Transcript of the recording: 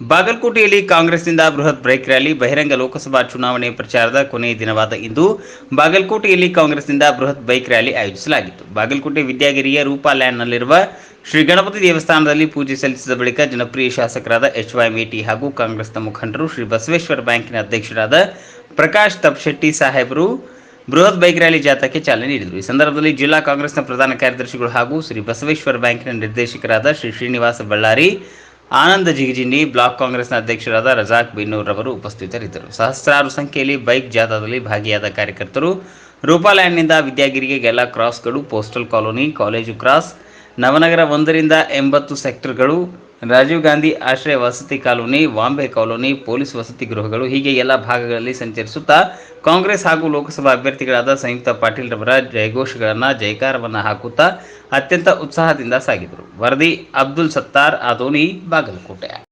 ಬಾಗಲಕೋಟೆಯಲ್ಲಿ ಕಾಂಗ್ರೆಸ್ನಿಂದ ಬೃಹತ್ ಬ್ರೇಕ್ ರ್ಯಾಲಿ, ಬಹಿರಂಗ ಲೋಕಸಭಾ ಚುನಾವಣೆ ಪ್ರಚಾರದ ಕೊನೆಯ ದಿನವಾದ ಇಂದು ಬಾಗಲಕೋಟೆಯಲ್ಲಿ ಕಾಂಗ್ರೆಸ್ನಿಂದ ಬೃಹತ್ ಬೈಕ್ ರ್ಯಾಲಿ ಆಯೋಜಿಸಲಾಗಿತ್ತು. ಬಾಗಲಕೋಟೆ ವಿದ್ಯಾಗಿರಿಯ ರೂಪಾ ಲ್ಯಾಂಡ್ನಲ್ಲಿರುವ ಶ್ರೀ ಗಣಪತಿ ದೇವಸ್ಥಾನದಲ್ಲಿ ಪೂಜೆ ಸಲ್ಲಿಸಿದ ಬಳಿಕ ಜನಪ್ರಿಯ ಶಾಸಕರಾದ ಎಚ್ ವೈ ಮೇಟಿ ಹಾಗೂ ಕಾಂಗ್ರೆಸ್ನ ಮುಖಂಡರು ಶ್ರೀ ಬಸವೇಶ್ವರ ಬ್ಯಾಂಕಿನ ಅಧ್ಯಕ್ಷರಾದ ಪ್ರಕಾಶ್ ತಪ್ಶೆಟ್ಟಿ ಸಾಹೇಬರು ಬೃಹತ್ ಬೈಕ್ ರ್ಯಾಲಿ ಜಾಥಾಕ್ಕೆ ಚಾಲನೆ ನೀಡಿದರು. ಈ ಸಂದರ್ಭದಲ್ಲಿ ಜಿಲ್ಲಾ ಕಾಂಗ್ರೆಸ್ನ ಪ್ರಧಾನ ಕಾರ್ಯದರ್ಶಿಗಳು ಹಾಗೂ ಶ್ರೀ ಬಸವೇಶ್ವರ ಬ್ಯಾಂಕಿನ ನಿರ್ದೇಶಕರಾದ ಶ್ರೀ ಶ್ರೀನಿವಾಸ ಬಳ್ಳಾರಿ ಆನಂದ ಜಿಗಿಜಿಂಡಿ ಬ್ಲಾಕ್ ಕಾಂಗ್ರೆಸ್ನ ಅಧ್ಯಕ್ಷರಾದ ರಜಾಕ್ ಬಿನ್ನೂರ್ ಅವರು ಉಪಸ್ಥಿತರಿದ್ದರು. ಸಹಸ್ರಾರು ಸಂಖ್ಯೆಯಲ್ಲಿ ಬೈಕ್ ಜಾಥಾದಲ್ಲಿ ಭಾಗಿಯಾದ ಕಾರ್ಯಕರ್ತರು ರೂಪಾಲ್ಯಾಂಡ್ನಿಂದ ವಿದ್ಯಾಗಿರಿಗೆ ಗೆಲ್ಲ ಕ್ರಾಸ್ಗಳು, postal colony, college cross, Navanagara ಒಂದರಿಂದ ಎಂಬತ್ತು ಸೆಕ್ಟರ್ಗಳು ರಾಜೀವ್ ಗಾಂಧಿ ಆಶ್ರಯ ವಸತಿ ಕಾಲೋನಿ ವಾಂಬೆ ಕಾಲೋನಿ, ಪೊಲೀಸ್ ವಸತಿ ಗೃಹಗಳು ಹೀಗೆ ಎಲ್ಲ ಭಾಗಗಳಲ್ಲಿ ಸಂಚರಿಸುತ್ತಾ ಕಾಂಗ್ರೆಸ್ ಹಾಗೂ ಲೋಕಸಭಾ ಅಭ್ಯರ್ಥಿಗಳಾದ ಸಂಯುಕ್ತ ಪಾಟೀಲ್ ರವರ ಜಯಘೋಷಗಳನ್ನು ಜಯಕಾರವನ್ನು ಹಾಕುತ್ತಾ ಅತ್ಯಂತ ಉತ್ಸಾಹದಿಂದ ಸಾಗಿದರು. ವರದಿ ಅಬ್ದುಲ್ ಸತ್ತಾರ್, ಆದೋನಿ, ಬಾಗಲಕೋಟೆ.